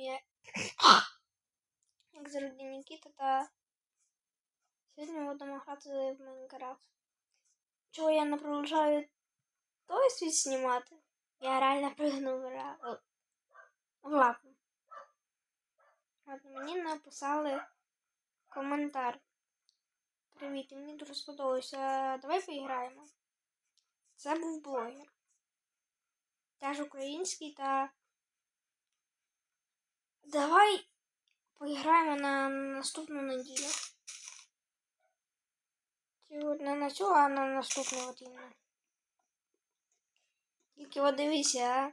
я як завжди Нікіта та сьогодні будемо грати в Майнкрафт. Чого я не продовжую той світ знімати? Я реально пригнув в лапу. От мені написали коментар. Привіт, мені дуже сподобалося. Давай поіграємо. Це був блогер. Теж український та. Давай поіграємо на наступну неділю. Не на цю, а на наступну от іменно. Тільки от дивися, а.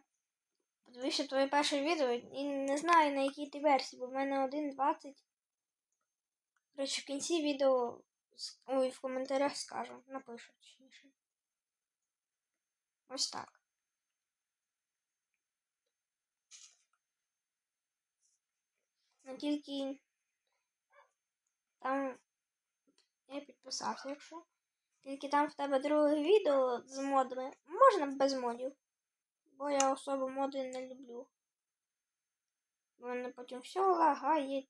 Подивися твоє перше відео і не знаю на якій ти версії, бо в мене 1.20. Коротше, в кінці відео ой, в коментарях скажу. Напишу точніше. Ось так. Тільки там я підписався, якщо. Тільки там в тебе друге відео з модами. Можна без модів. Бо я особо моди не люблю. Бо мене потім все лагає.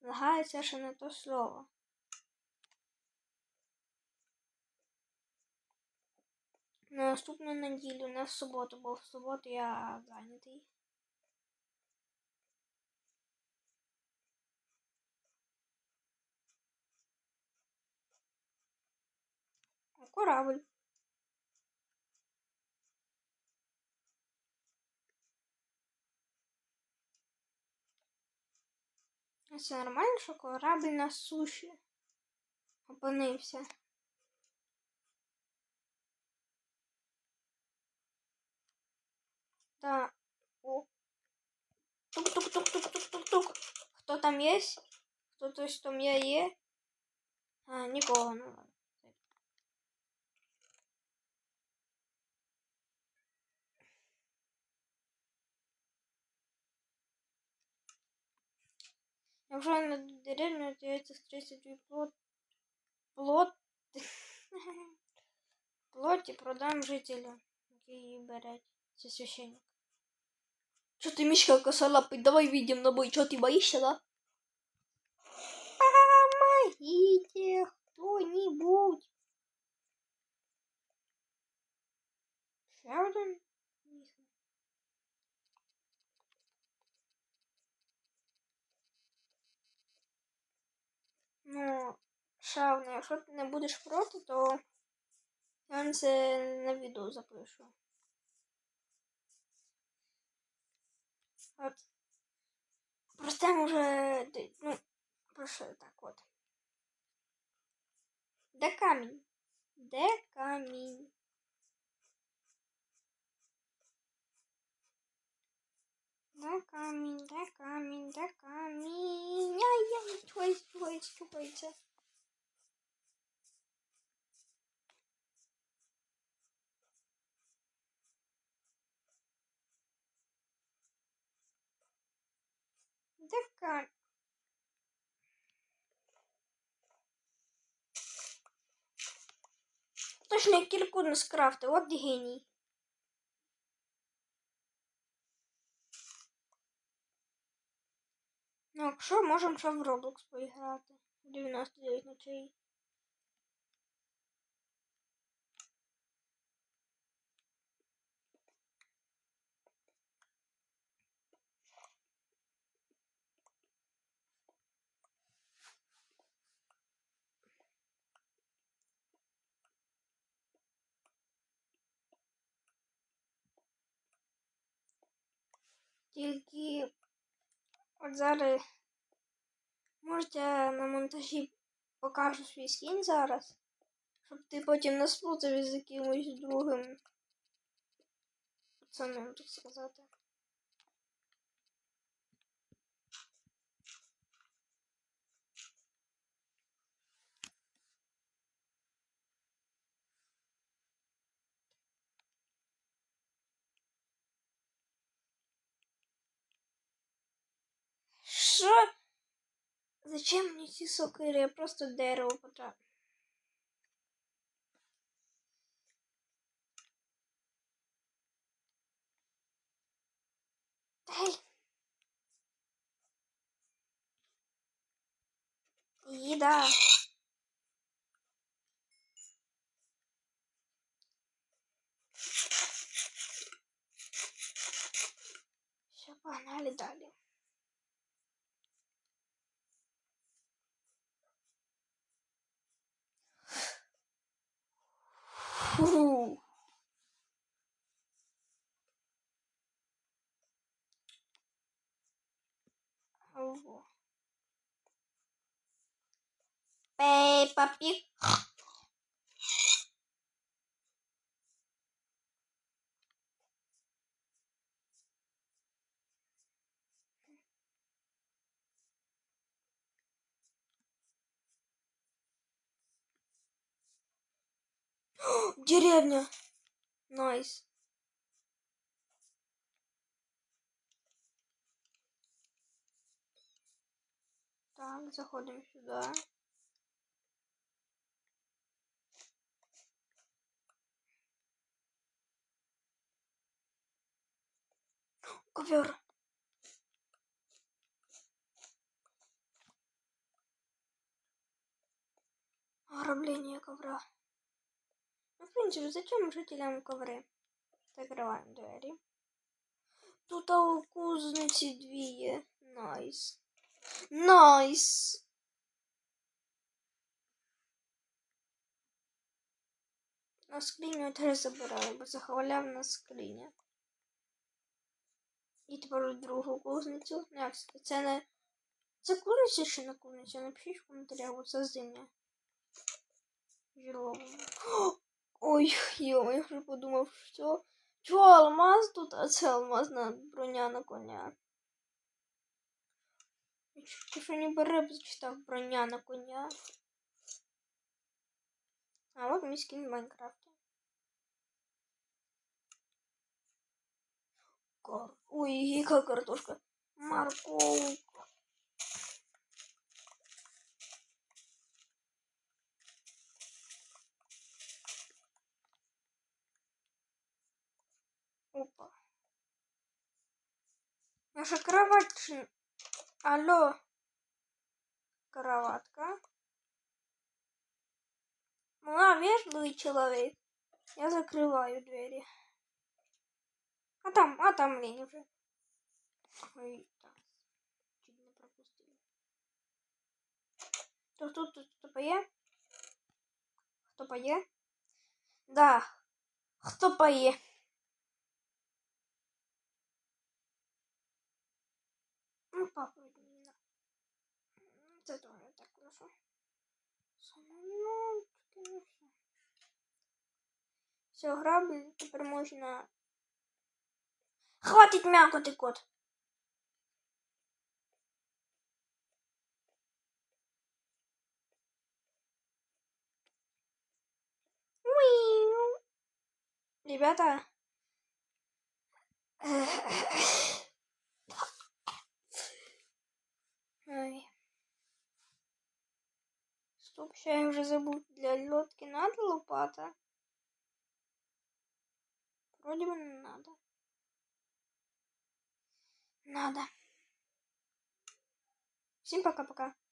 Лагає це ще не то слово. На наступну неділю, не в суботу, бо в суботу я зайнятий. Корабль. А Це нормально, що корабль на суші опинився. Да. О. Тук-тук-тук-тук-тук-тук-тук. Хто там є? Хто хтось там є є? А, нікого не ладно. Якщо на деревню дається 32 плот... плот... плоті продам жителю, який її бере. Це священник. Чё ты, Мишка, косолапый, давай видим на бой. Чё ты боишься, да? Помогите кто-нибудь. Ще Шавне, якщо ти не будеш проти, то я вам це на відео запишу. От. Просто може. Ну, прошу так от. Де камінь? Де камінь? Де камінь, де камінь, де камінь? Ай-яй, чується, чується, чується. Де камінь? Точно я кільку не скрафтив, от геній. Ну, якщо можемо ще в Roblox поіграти. 99 ночей. Тільки от зараз можете на монтажі покажу свій скін зараз, щоб ти потім не сплутав із якимось другим пацаном, так сказати. Що? Зачем мені ці сокири? Я просто дерево потрапив. Їда. Все, погнали далі. Пеппа Пиг. Деревня. Найс. Так, заходим сюда. Ковер. Ограбление ковра. Ну, в принципе, зачем жителям коври? Закрываем двери. Тут у кузниці дві є. Найс. Найс. На скриню теж забираю, бо захваляв на скриня. І тепер другу кузницю. Ну, як це? Не. Це кузниця чи не кузниця? Напишіть в коментарях, бо це зимня. Жировому. Ой, йо, я вже подумав, що. Чого алмаз тут, а це алмазна броня на коня. Що не бере, зачитав броня на коня. А от мій скін в Майнкрафті. Кар... Ой, яка картошка. Морковка. Опа. Наша кровать. чи- Алло. Кроватка. Мала вежливый человек. Я закрываю двери. А там, а там лень уже. Ой, так. Чуть не пропустил. Тут, тут, тут, хто поє? Хто поє? Да. Хто поє? Ну, папа, не Це теж так хорошо. Самолетки, ну все. Все, грабль, тепер можна. Хватить м'якоти, кот. Уиу. Ребята. Ой. Стоп, я вже забув. Для лодки надо лопата? Вроде бы надо. Надо. Всем пока-пока.